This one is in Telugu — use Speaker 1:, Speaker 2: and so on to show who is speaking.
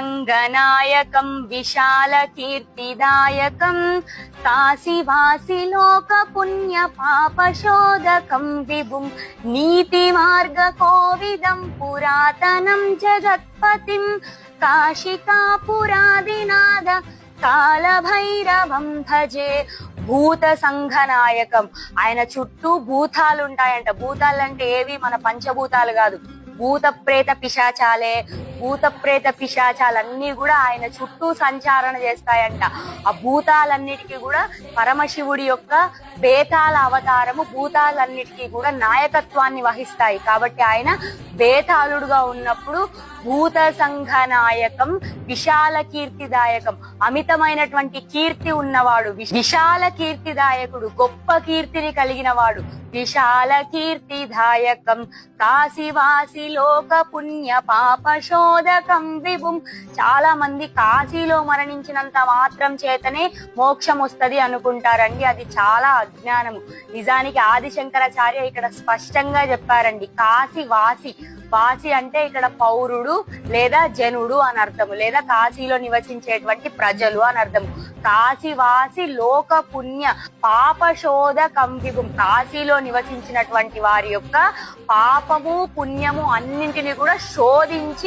Speaker 1: భూతసంగనాయకం విశాల కీర్తిదాయకం కాశీవాసి లోక పుణ్య పాపశోధకం విభుం నీతి మార్గ కోవిదం పురాతనం జగత్పతిం కాశికాపురాదినాద కాలభైరవం భజే భూత సంఘనాయకం ఆయన చుట్టూ భూతాలు ఉంటాయంట భూతాలు అంటే ఏవి? మన పంచభూతాలు కాదు. భూత ప్రేత పిశాచాలే భూత ప్రేత పిశాచాలన్నీ కూడా ఆయన చుట్టూ సంచారణ చేస్తాయంట. ఆ భూతాలన్నిటికీ కూడా పరమశివుడి యొక్క బేతాల అవతారము భూతాలన్నిటికీ కూడా నాయకత్వాన్ని వహిస్తాయి. కాబట్టి ఆయన బేతాళుడుగా ఉన్నప్పుడు భూత సంఘ నాయకం విశాల కీర్తిదాయకం అమితమైనటువంటి కీర్తి ఉన్నవాడు విశాల కీర్తిదాయకుడు గొప్ప కీర్తిని కలిగిన వాడు విశాల కీర్తిదాయకం కాశీవాసి లోక పుణ్య పాపశో మోదకం విభుం. చాలా మంది కాశీలో మరణించినంత మాత్రం చేతనే మోక్షం వస్తది అనుకుంటారండి. అది చాలా అజ్ఞానము. నిజానికి ఆదిశంకరాచార్య ఇక్కడ స్పష్టంగా చెప్పారండి. కాశీ వాసి. వాసి అంటే ఇక్కడ పౌరుడు లేదా జనుడు అని అర్థము. లేదా కాశీలో నివసించేటువంటి ప్రజలు అని అర్థము. కాశీవాసి లోక పుణ్య పాప శోధ కాశీలో నివసించినటువంటి వారి యొక్క పాపము పుణ్యము అన్నింటిని కూడా శోధించి